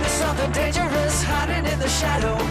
There's something dangerous hiding in the shadows.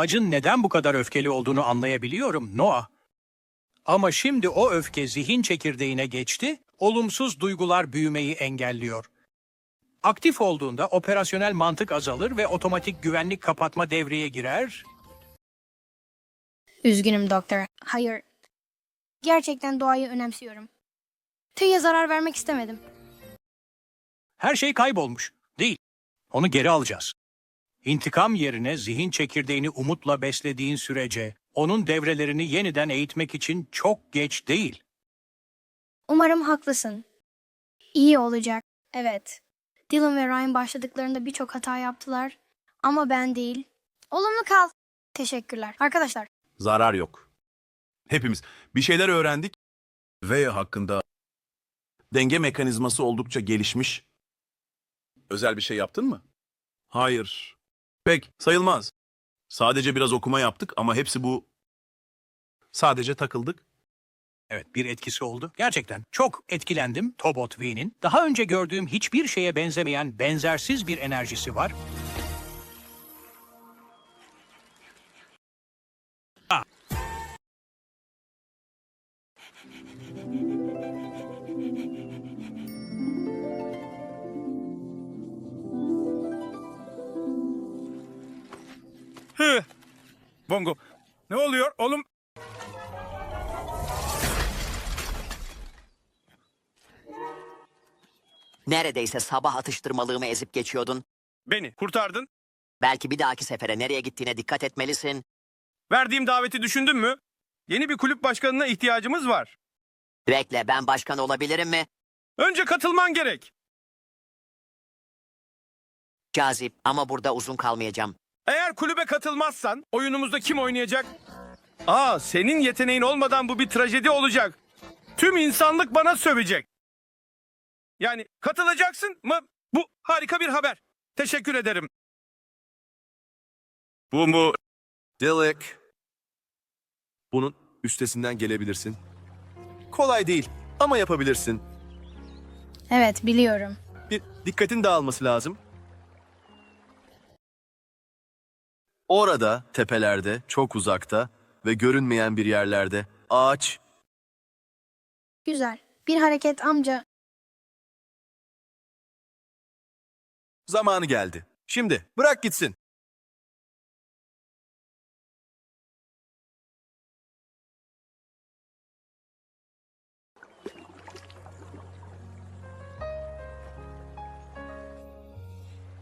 Ağacın neden bu kadar öfkeli olduğunu anlayabiliyorum Noah. Ama şimdi o öfke zihin çekirdeğine geçti, olumsuz duygular büyümeyi engelliyor. Aktif olduğunda operasyonel mantık azalır ve otomatik güvenlik kapatma devreye girer. Üzgünüm doktor. Hayır. Gerçekten doğayı önemsiyorum. Tüye zarar vermek istemedim. Her şey kaybolmuş. Değil. Onu geri alacağız. İntikam yerine zihin çekirdeğini umutla beslediğin sürece onun devrelerini yeniden eğitmek için çok geç değil. Umarım haklısın. İyi olacak. Evet. Dylan ve Ryan başladıklarında birçok hata yaptılar. Ama ben değil. Olumlu kal. Teşekkürler. Arkadaşlar Zarar yok. Hepimiz bir şeyler öğrendik ve hakkında denge mekanizması oldukça gelişmiş. Özel bir şey yaptın mı? Hayır. Pek sayılmaz. Sadece biraz okuma yaptık ama hepsi bu. Sadece takıldık. Evet bir etkisi oldu. Gerçekten çok etkilendim Tobot V'nin. Daha önce gördüğüm hiçbir şeye benzemeyen benzersiz bir enerjisi var. Bongo. Ne oluyor oğlum? Neredeyse sabah atıştırmalığımı ezip geçiyordun. Beni kurtardın. Belki bir dahaki sefere nereye gittiğine dikkat etmelisin. Verdiğim daveti düşündün mü? Yeni bir kulüp başkanına ihtiyacımız var. Bekle ben başkan olabilirim mi? Önce katılman gerek. Cazip ama burada uzun kalmayacağım. Eğer kulübe katılmazsan oyunumuzda kim oynayacak? Aa senin yeteneğin olmadan bu bir trajedi olacak. Tüm insanlık bana sövecek. Yani katılacaksın mı? Bu harika bir haber. Teşekkür ederim. Bu mu? Dilek. Bunun üstesinden gelebilirsin. Kolay değil ama yapabilirsin. evet biliyorum. Bir dikkatin dağılması lazım. Orada, tepelerde, çok uzakta ve görünmeyen bir yerlerde ağaç Güzel. Bir hareket amca. zamanı geldi. Şimdi bırak gitsin.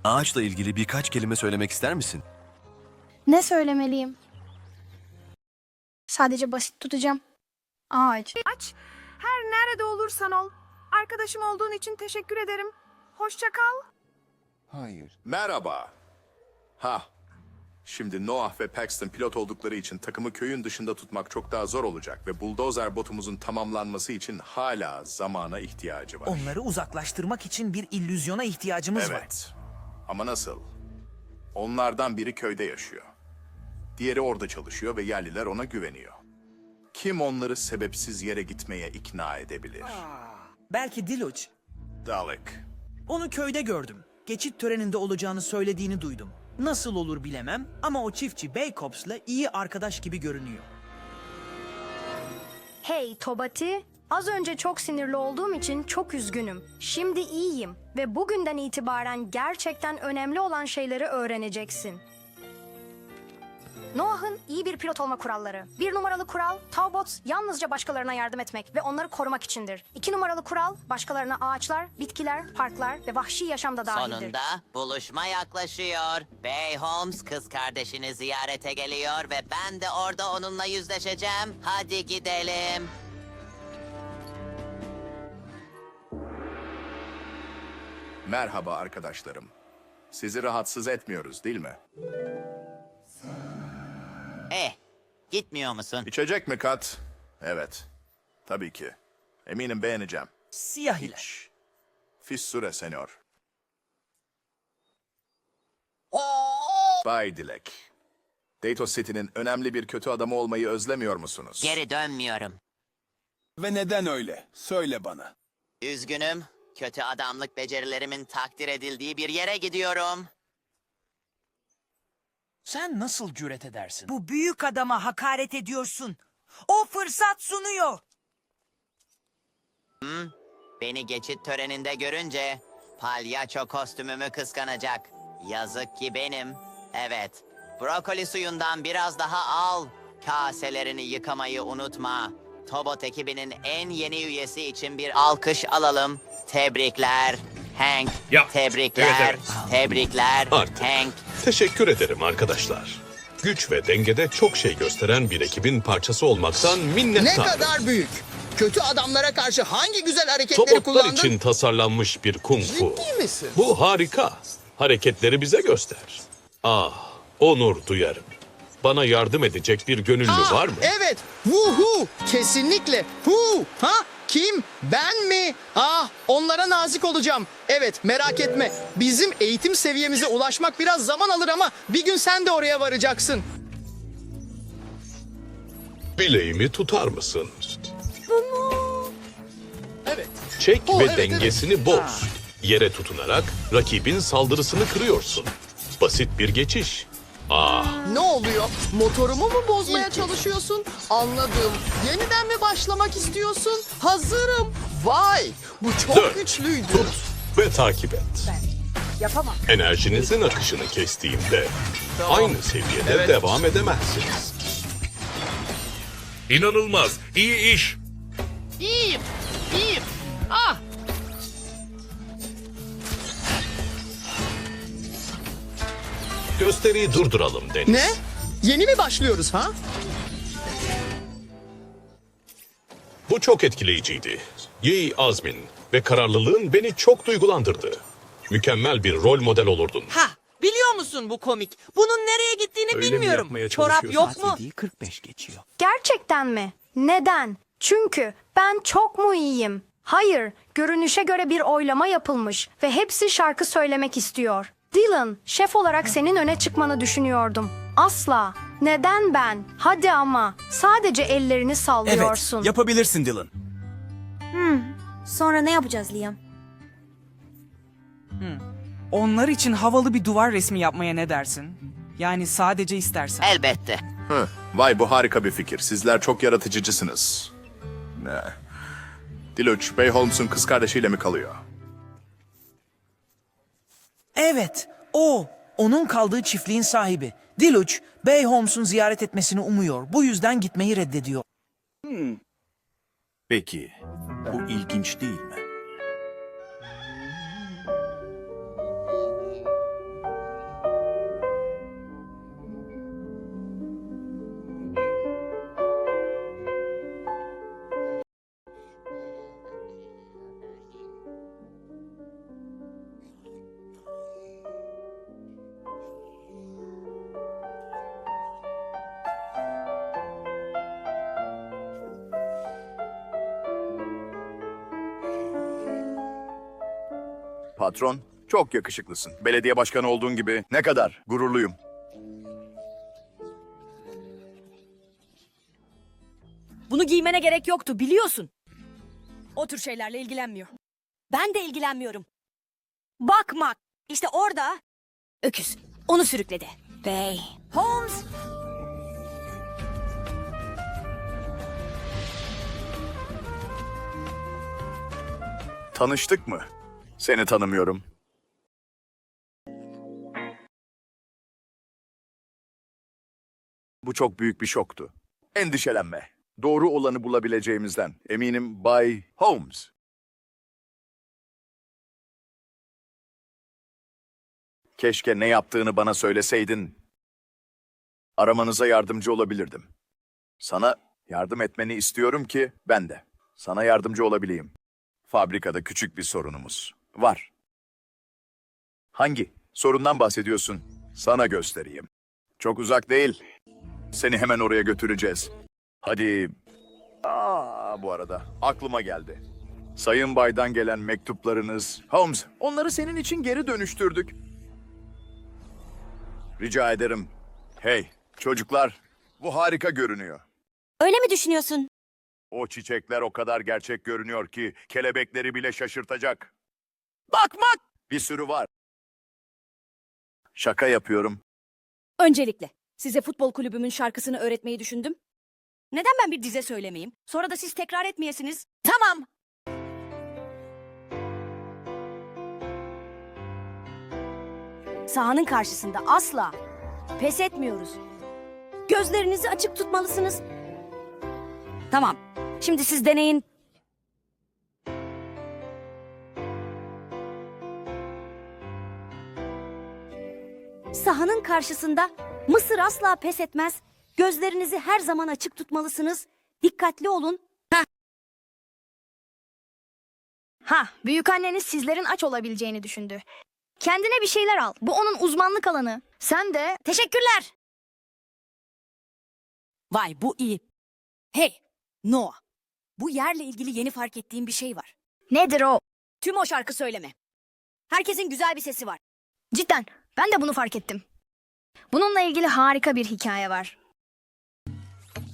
Ağaçla ilgili birkaç kelime söylemek ister misin? Ne söylemeliyim? Sadece basit tutacağım. Ağaç. Aç. Her nerede olursan ol. Arkadaşım olduğun için teşekkür ederim. Hoşça kal. Hayır. Merhaba. Ha. Şimdi Noah ve Paxton pilot oldukları için takımı köyün dışında tutmak çok daha zor olacak ve buldozer botumuzun tamamlanması için hala zamana ihtiyacı var. Onları uzaklaştırmak için bir illüzyona ihtiyacımız var. Evet. Ama nasıl? Onlardan biri köyde yaşıyor. Diğeri orada çalışıyor ve yerliler ona güveniyor. Kim onları sebepsiz yere gitmeye ikna edebilir? Belki Diluc. Dalek. Onu köyde gördüm. Geçit töreninde olacağını söylediğini duydum. Nasıl olur bilemem ama o çiftçi Baykops'la iyi arkadaş gibi görünüyor. Hey Tobati, az önce çok sinirli olduğum için çok üzgünüm. Şimdi iyiyim ve bugünden itibaren gerçekten önemli olan şeyleri öğreneceksin. Noah'ın iyi bir pilot olma kuralları. Bir numaralı kural, Taubots yalnızca başkalarına yardım etmek ve onları korumak içindir. İki numaralı kural, başkalarına ağaçlar, bitkiler, parklar ve vahşi yaşam da dahildir. Sonunda buluşma yaklaşıyor. Bay Holmes kız kardeşini ziyarete geliyor ve ben de orada onunla yüzleşeceğim. Hadi gidelim. Merhaba arkadaşlarım. Sizi rahatsız etmiyoruz değil mi? Gitmiyor musun? İçecek mi Kat? Evet. Tabii ki. Eminim beğeneceğim. Siyahiler. Fissure senyor. Bay Dilek. Datos City'nin önemli bir kötü adamı olmayı özlemiyor musunuz? Geri dönmüyorum. Ve neden öyle? Söyle bana. Üzgünüm. Kötü adamlık becerilerimin takdir edildiği bir yere gidiyorum. Sen nasıl cüret edersin? Bu büyük adama hakaret ediyorsun. O fırsat sunuyor. Beni geçit töreninde görünce palyaço kostümümü kıskanacak. Yazık ki benim. Evet. Brokoli suyundan biraz daha al. Kaselerini yıkamayı unutma. Tobot ekibinin en yeni üyesi için bir alkış alalım. Tebrikler. Hank. Yap. Tebrikler. Evet, Tebrikler. Artık. Hank. Teşekkür ederim arkadaşlar. Güç ve dengede çok şey gösteren bir ekibin parçası olmaktan minnettarım. büyük. Kötü adamlara karşı hangi güzel hareketleri Tobotlar için tasarlanmış bir kung fu. misin? Bu harika. Hareketleri bize göster. Ah, onur duyarım. Bana yardım edecek bir gönüllü var mı? Evet. Vuhu. Kesinlikle. Hu. Ha? Kim? Ben mi? Ah, onlara nazik olacağım. Evet, merak etme. Bizim eğitim seviyemize ulaşmak biraz zaman alır ama bir gün sen de oraya varacaksın. Bileğimi tutar mısın? Evet. Çek Oh, ve evet, dengesini boz. Yere tutunarak rakibin saldırısını kırıyorsun. Basit bir geçiş. Ah, Ne oluyor? Motorumu mu bozmaya çalışıyorsun? Anladım. Yeniden mi başlamak istiyorsun? Hazırım. Vay, bu çok Dön, güçlüydü. tut ve takip et. Yapamam. Enerjinizin akışını kestiğimde aynı seviyede devam edemezsiniz. İnanılmaz. iyi iş. İyiyim, iyiyim. Ah, Gösteriyi durduralım Deniz. ne? Yeni mi başlıyoruz ha? Bu çok etkileyiciydi. Yi azmin ve kararlılığın beni çok duygulandırdı. Mükemmel bir rol model olurdun. Ha, biliyor musun bu komik? Bunun nereye gittiğini Öyle mi bilmiyorum. yapmaya Çorap yok mu? 45 geçiyor. Gerçekten mi? Neden? Çünkü ben çok mu iyiyim? Hayır, görünüşe göre bir oylama yapılmış ve hepsi şarkı söylemek istiyor. Dylan, şef olarak senin öne çıkmanı düşünüyordum. Asla. Neden ben? Hadi ama. Sadece ellerini sallıyorsun. yapabilirsin Dylan. Sonra ne yapacağız Liam? Onlar için havalı bir duvar resmi yapmaya ne dersin? Yani sadece istersen. Elbette. Hı, vay bu harika bir fikir. Sizler çok yaratıcısınız. Ne? Diluc, Bay Holmes'un kız kardeşiyle mi kalıyor? Evet, o. Onun kaldığı çiftliğin sahibi. Diluc, Bay Holmes'un ziyaret etmesini umuyor. Bu yüzden gitmeyi reddediyor. Peki, bu ilginç değil mi? Patron, çok yakışıklısın. Belediye başkanı olduğun gibi ne kadar gururluyum. Bunu giymene gerek yoktu biliyorsun. O tür şeylerle ilgilenmiyor. Ben de ilgilenmiyorum. Bakmak. İşte orada. Öküz. Onu sürükledi. Bey. Holmes. Tanıştık mı? Seni tanımıyorum. Bu çok büyük bir şoktu. Endişelenme. Doğru olanı bulabileceğimizden eminim Bay Holmes. Keşke ne yaptığını bana söyleseydin. Aramanıza yardımcı olabilirdim. Sana yardım etmeni istiyorum ki ben de sana yardımcı olabileyim. Fabrikada küçük bir sorunumuz var. Hangi sorundan bahsediyorsun? Sana göstereyim. Çok uzak değil. Seni hemen oraya götüreceğiz. Hadi. Aa, bu arada aklıma geldi. Sayın Bay'dan gelen mektuplarınız. Holmes, onları senin için geri dönüştürdük. Rica ederim. Hey, çocuklar, bu harika görünüyor. Öyle mi düşünüyorsun? O çiçekler o kadar gerçek görünüyor ki kelebekleri bile şaşırtacak. Bak bak! Bir sürü var. Şaka yapıyorum. Öncelikle size futbol kulübümün şarkısını öğretmeyi düşündüm. Neden ben bir dize söylemeyeyim? Sonra da siz tekrar etmeyesiniz. Tamam. Sahanın karşısında asla pes etmiyoruz. Gözlerinizi açık tutmalısınız. Tamam. Şimdi siz deneyin. Sahanın karşısında Mısır asla pes etmez. Gözlerinizi her zaman açık tutmalısınız. Dikkatli olun. Ha, büyük anneniz sizlerin aç olabileceğini düşündü. Kendine bir şeyler al. Bu onun uzmanlık alanı. Sen de Teşekkürler. Vay bu iyi. Hey Noah. Bu yerle ilgili yeni fark ettiğim bir şey var. nedir o? Tüm o şarkı söyleme. Herkesin güzel bir sesi var. Cidden ben de bunu fark ettim. Bununla ilgili harika bir hikaye var.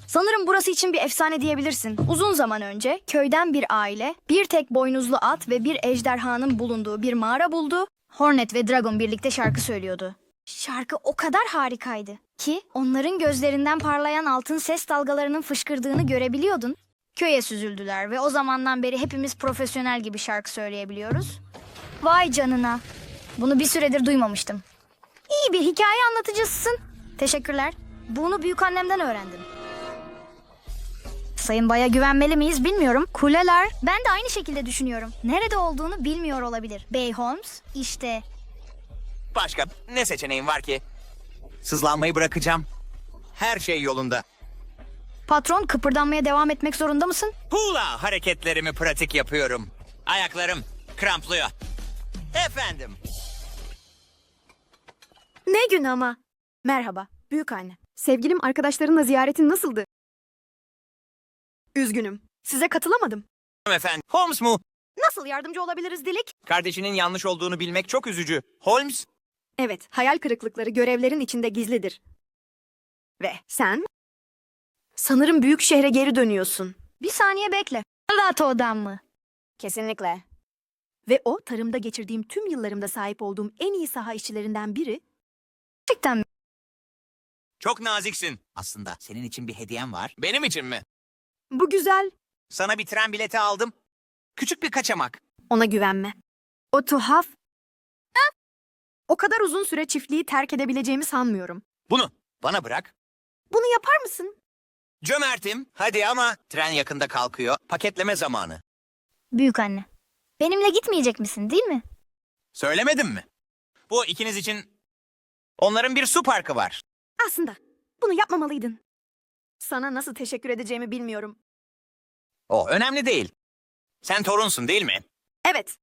Sanırım burası için bir efsane diyebilirsin. Uzun zaman önce köyden bir aile bir tek boynuzlu at ve bir ejderhanın bulunduğu bir mağara buldu. Hornet ve Dragon birlikte şarkı söylüyordu. Şarkı o kadar harikaydı ki onların gözlerinden parlayan altın ses dalgalarının fışkırdığını görebiliyordun. Köye süzüldüler ve o zamandan beri hepimiz profesyonel gibi şarkı söyleyebiliyoruz. Vay canına. Bunu bir süredir duymamıştım. İyi bir hikaye anlatıcısısın. Teşekkürler. Bunu büyük annemden öğrendim. Sayın Bay'a güvenmeli miyiz bilmiyorum. Kuleler. Ben de aynı şekilde düşünüyorum. Nerede olduğunu bilmiyor olabilir. Bey Holmes işte. Başka ne seçeneğim var ki? Sızlanmayı bırakacağım. Her şey yolunda. Patron kıpırdanmaya devam etmek zorunda mısın? Hula hareketlerimi pratik yapıyorum. Ayaklarım kramplıyor. Efendim. Ne gün ama. Merhaba, büyük anne. Sevgilim arkadaşlarınla ziyaretin nasıldı? Üzgünüm. Size katılamadım. Efendim. Holmes mu? Nasıl yardımcı olabiliriz Dilik? Kardeşinin yanlış olduğunu bilmek çok üzücü. Holmes. Evet, hayal kırıklıkları görevlerin içinde gizlidir. Ve sen? Sanırım büyük şehre geri dönüyorsun. Bir saniye bekle. Lato'dan mı? Kesinlikle. Ve o tarımda geçirdiğim tüm yıllarımda sahip olduğum en iyi saha işçilerinden biri. Gerçekten mi? Çok naziksin. Aslında senin için bir hediyem var. Benim için mi? Bu güzel. Sana bir tren bileti aldım. Küçük bir kaçamak. Ona güvenme. O tuhaf. O kadar uzun süre çiftliği terk edebileceğimi sanmıyorum. Bunu bana bırak. Bunu yapar mısın? Cömertim. Hadi ama tren yakında kalkıyor. Paketleme zamanı. Büyük anne. Benimle gitmeyecek misin değil mi? Söylemedim mi? Bu ikiniz için onların bir su parkı var. Aslında bunu yapmamalıydın. Sana nasıl teşekkür edeceğimi bilmiyorum. O önemli değil. Sen torunsun değil mi? Evet,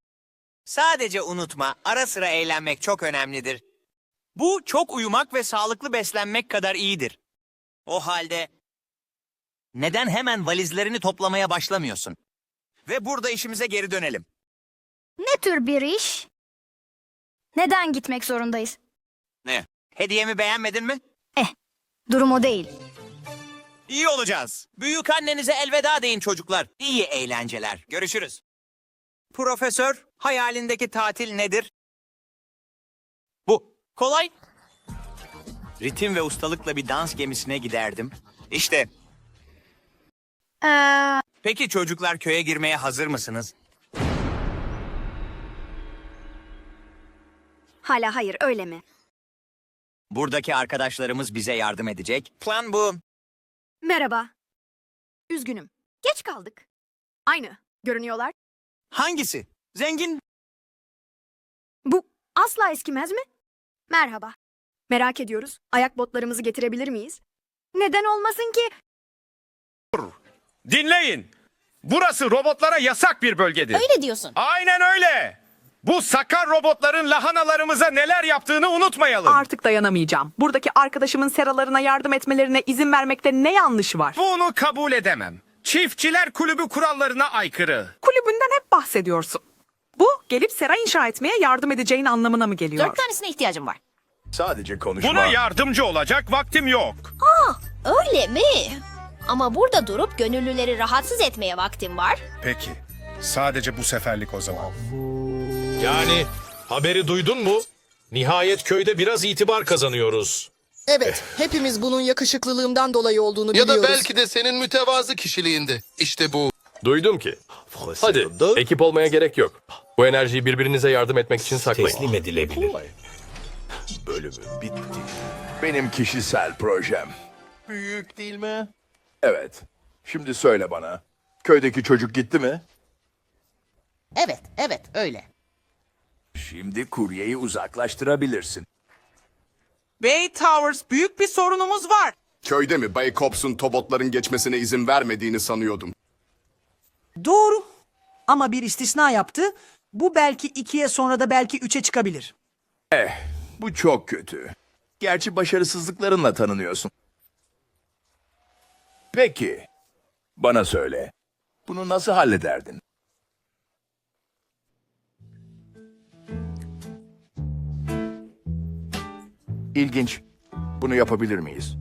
Sadece unutma, ara sıra eğlenmek çok önemlidir. Bu çok uyumak ve sağlıklı beslenmek kadar iyidir. O halde neden hemen valizlerini toplamaya başlamıyorsun? Ve burada işimize geri dönelim. Ne tür bir iş? Neden gitmek zorundayız? Ne? Hediyemi beğenmedin mi? Durum o değil. İyi olacağız. Büyük annenize elveda deyin çocuklar. İyi eğlenceler. Görüşürüz. Profesör, hayalindeki tatil nedir? Bu. Kolay. Ritim ve ustalıkla bir dans gemisine giderdim. İşte. Ee, Peki çocuklar köye girmeye hazır mısınız? hala hayır öyle mi? Buradaki arkadaşlarımız bize yardım edecek. Plan bu. Merhaba. Üzgünüm. Geç kaldık. Aynı görünüyorlar. Hangisi? Zengin Bu asla eskimez mi? Merhaba. Merak ediyoruz. Ayak botlarımızı getirebilir miyiz? Neden olmasın ki? Dinleyin. Burası robotlara yasak bir bölgedir. Öyle diyorsun. Aynen öyle. Bu sakar robotların lahanalarımıza neler yaptığını unutmayalım. Artık dayanamayacağım. Buradaki arkadaşımın seralarına yardım etmelerine izin vermekte ne yanlış var? Bunu kabul edemem. Çiftçiler kulübü kurallarına aykırı. Kulübünden hep bahsediyorsun. Bu gelip sera inşa etmeye yardım edeceğin anlamına mı geliyor? tanesine ihtiyacım var. Sadece konuşma. Buna yardımcı olacak vaktim yok. Öyle mi? Ama burada durup gönüllüleri rahatsız etmeye vaktim var. Peki. Sadece bu seferlik o zaman. Yani haberi duydun mu? Nihayet köyde biraz itibar kazanıyoruz. Evet, hepimiz bunun yakışıklılığımdan dolayı olduğunu Ya biliyoruz. da belki de senin mütevazı kişiliğinde. İşte bu. Duydum ki. Hadi ekip olmaya gerek yok. Bu enerjiyi birbirinize yardım etmek için saklayın. Teslim edilebilir. Bölümü bitti. Benim kişisel projem. Büyük değil mi? Evet. Şimdi söyle bana. Köydeki çocuk gitti mi? Evet, evet öyle. Şimdi kuryeyi uzaklaştırabilirsin. Bay Towers büyük bir sorunumuz var. Köyde mi Bay Cobbs'un tobotların geçmesine izin vermediğini sanıyordum. Doğru. Ama bir istisna yaptı. Bu belki ikiye sonra da belki üçe çıkabilir. Bu çok kötü. Gerçi başarısızlıklarınla tanınıyorsun. Peki. Bana söyle. Bunu nasıl hallederdin? İlginç. Bunu yapabilir miyiz?